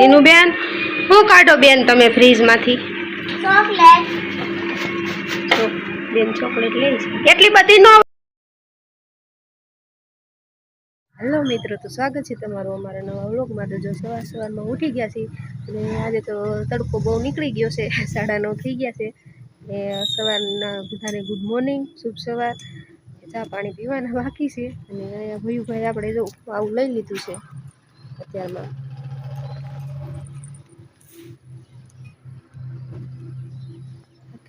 જીનું બેન? શું કાઢો બેન તમે ફ્રીજમાંથી? માંથી બેન ચોકલેટ લે. છે એટલી બધી નો હેલો મિત્રો તો સ્વાગત છે તમારું અમારા નવા વ્લોગમાં. તો જો સવાર સવારમાં ઉઠી ગયા છીએ અને આજે તો તડકો બહુ નીકળી ગયો છે. સાડા નવ થઈ ગયા છે. ને સવારના બધાને ગુડ મોર્નિંગ શુભ સવાર. ચા પાણી પીવાના બાકી છે. અને અહીંયા ભયુભાઈ આપણે જો આવું લઈ લીધું છે અત્યારમાં.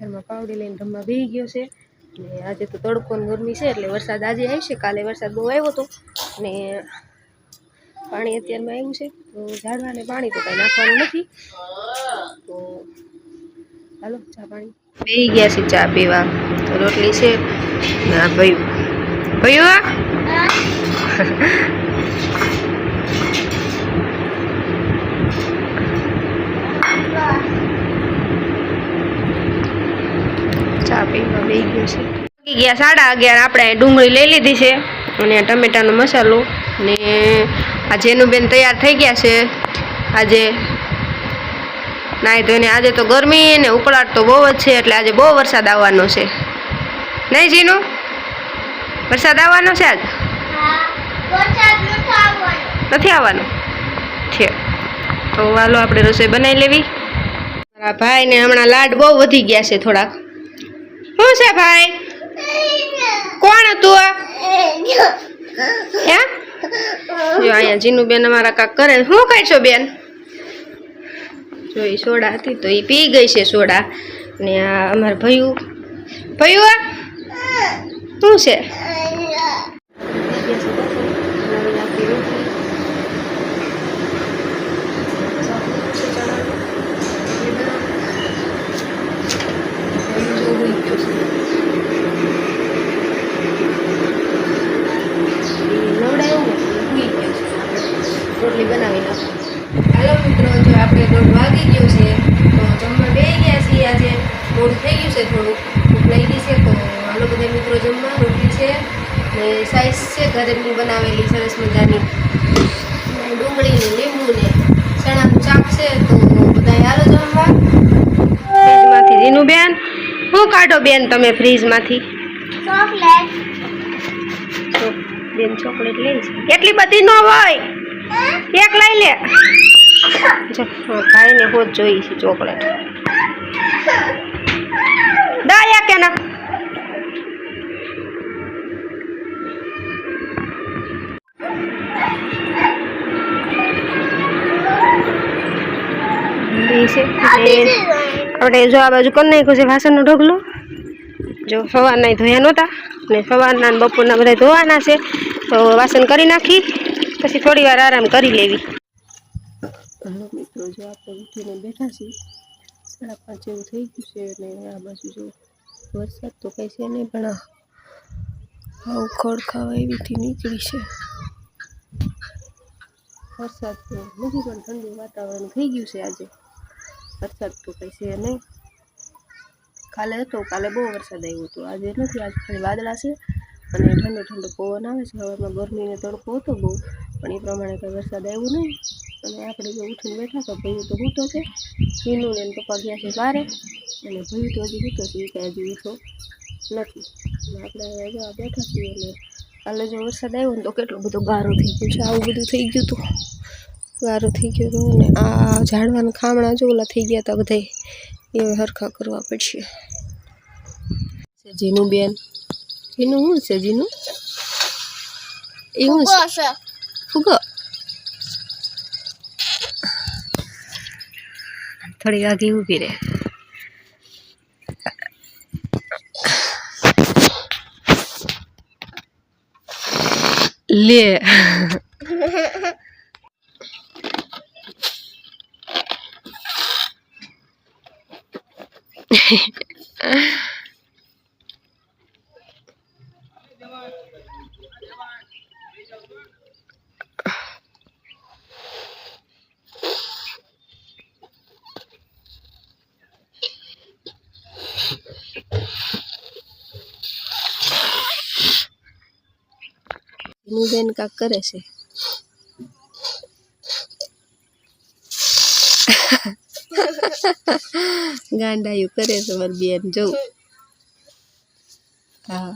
અત્યારમાં પાવડી લઈને રમવા બેસી ગયો છે. ને આજે તો તડકો ગરમી છે, એટલે વરસાદ આજે આવશે કાલે વરસાદ બહુ આવ્યો હતો. ને પાણી અત્યારમાં આવ્યું છે. તો ઝાડવાને પાણી તો કાંઈ નાખવાનું નથી. તો હાલો, ચા પાણી. બેસી ગયા છે ચા પીવા. રોટલી છે. ને ભાઈ ભયું ચા પીવા બેસી ગયો છે ગયા સાડા અગિયાર આપણે ડુંગળી લઈ લીધી છે અને ટમેટાનો મસાલો ને આ જેનુબેન તૈયાર થઈ ગયા છે. આજે નાય એને આજે તો ગરમી ને ઉકળાટ તો બહુ જ છે એટલે આજે બહુ વરસાદ આવવાનો છે. નહીં જીનું? વરસાદ આવવાનો છે આજ? નથી આવવાનો. છે. તો વાલો આપણે રસોઈ બનાવી લેવી. મારા ભાઈને હમણાં લાડ બહુ વધી ગયા છે થોડાક. શું છે ભાઈ? કોણ હતું હે? જો અહીંયા જીનુબેન અમારા કાક કરે શું કઈ છો બેન? જો એ સોડા હતી તો એ પી ગઈ છે સોડા. ને આ અમારા ભયું. ભયું શું છે? સાઈઝ બનાવેલી સરસ મજાની. ને ડુંગળી ને લીંબુ ને ચણાનું શાક છે તો બધા હાલો જમવા. ફ્રીજમાંથી. જીનું બેન શું કાઢો બેન તમે ફ્રીજમાંથી? ચોકલેટ. તો બેન ચોકલેટ લે. એટલી બધી ન હોય. એક લઈ લે. જો હા, ભાઈને હોત જોઈ છે ચોકલેટ. દાયા એક ના ઈ છે. એટલે આપણે જો આ બાજુ કરી નાખ્યું છે? વાસણનો ઢગલો જો સવારના ધોયા નહોતા ને સવારના બપોરના બધા ધોવાના છે. તો વાસણ કરી નાખી, પછી થોડી વાર આરામ કરી લેવી. હલો મિત્રો જો આપણે ઉઠીને બેઠા છીએ, સાડા પાંચ જેવું થઈ ગયું છે અને આ બાજુ જો વરસાદ તો કંઈ છે નહીં, પણ આવું ખડ ખાવા એવીથી નીકળી છે. વરસાદ તો નથી, પણ ઠંડુ વાતાવરણ થઈ ગયું છે આજે. વરસાદ તો કંઈ છે નહીં. કાલે હતો, કાલે બહુ વરસાદ આવ્યો હતો. આજે નથી, આજ ખાલી વાદળા છે અને ઠંડો ઠંડો પવન આવે છે. હવામાં ગરમીને તડકો હતો બહુ, પણ એ પ્રમાણે કંઈ વરસાદ આવ્યો નહીં. અને આપણે જો ઉઠીને બેઠા તો ભયું તો ઉઠો છે. ભીનું ને પપ્પા ગયા છે બારે. અને ભયું તો હજી હૂતો છે, એ કાંઈ હજી ઉઠો. નથી. આપણે હવે બેઠા છીએ અને કાલે જો વરસાદ આવ્યો ને તો કેટલો બધો ગારો થઈ ગયો છે. આવું બધું થઈ ગયું હતું ગારો થઈ ગયો હતો અને આ ઝાડવાના ખામણા જો ઓલા થઈ ગયા હતા બધા. એ સરખા હરખા કરવા પડશે. જીનું બેન. જીનું શું છે જીનું એવું છે. ફૂગો? થોડી આગી ઊભી રહે. લે. બેન કાંક કરે છે. ગાંડાયું કરે છે મારી બેન જોઉં હા.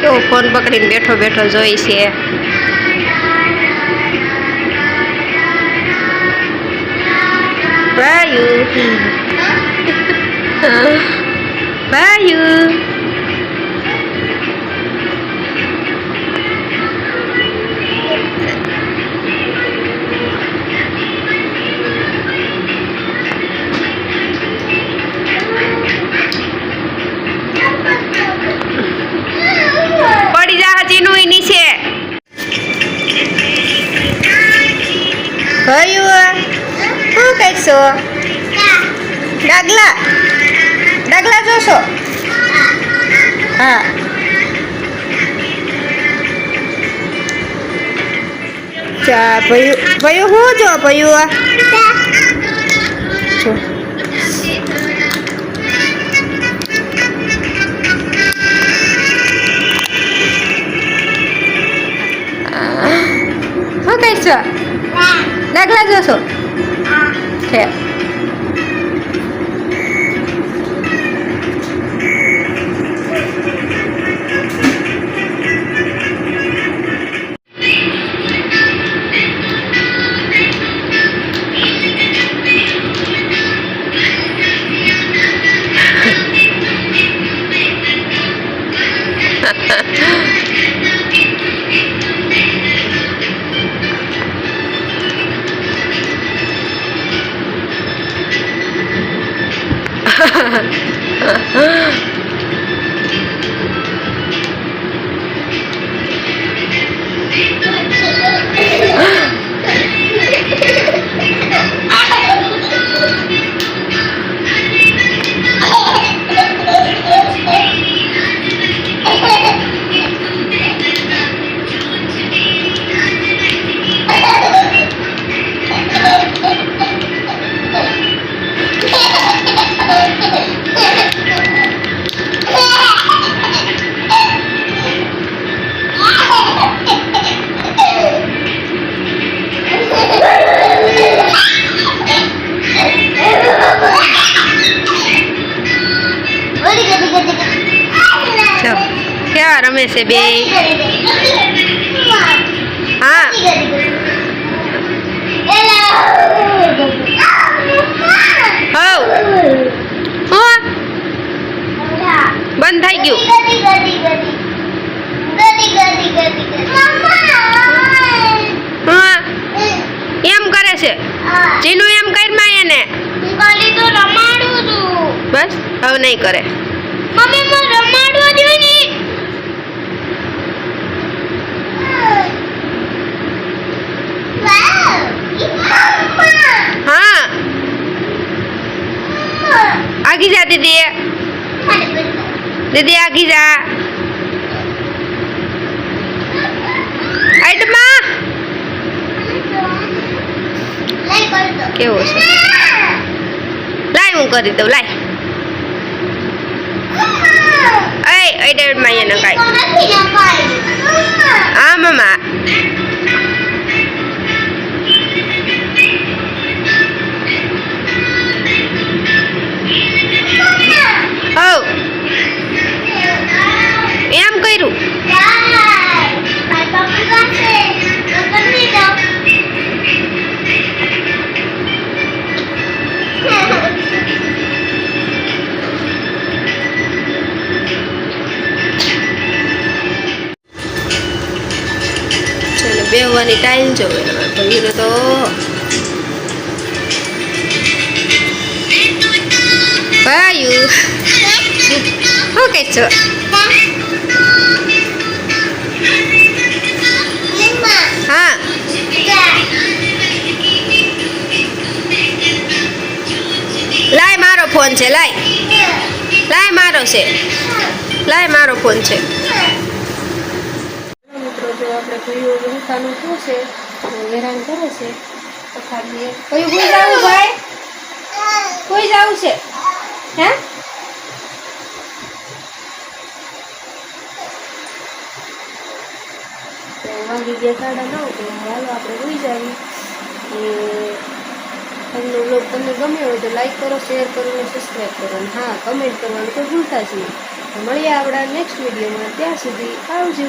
કેવો ફોન પકડીને બેઠો બેઠો જોઈ છે. ભાયુ Bayu. પડી જા હજીનું ઈ નીચે ભાયુ શું? કરશો ડાગલા. ડાગલા જોશો? હા. ચા ભયું ભયું હું જો ભયું જો. શું કરશો ડાગલા જોશો? છે. ચો ક્યાં રમે છે બે? હા. બંધ થઈ ગયું. હા. એમ કરે છે. ચીનું એમ કર એને. બસ હવે નહીં કરે. મમ્મી મને રમાડવા દો ને હા આગી જા દીદી દીદી આગી જા આઈટમાં કેવો છે લાય હું કરી દઉં લાય અય અડેડમાં એને કાંઈ આ મમ્મા ચાલો બેહવાની ટાઈમ જોવે ભાઈને તો ભાયુ શું કહે છો હા લાય મારો ફોન છે લાય લાય મારો છે લાય મારો ફોન છે મિત્રો જો આપણે ભાઈઓ રૂખાનું શું છે? હેરાન કરે છે. તો કયું ભૂલ જાવું ભાઈ? કોઈ જ છે. હે? વાગી ગયા સાડા નવ તો હાલો આપણે હોઈ જાવી. તમને બ્લોગ તમને ગમ્યો હોય તો લાઈક કરો શેર કરો અને સબસ્ક્રાઈબ કરો. અને હા કમેન્ટ કરવાનું તો ભૂલતા જ નહીં. મળીએ આપણા નેક્સ્ટ વિડીયોમાં ત્યાં સુધી આવજો.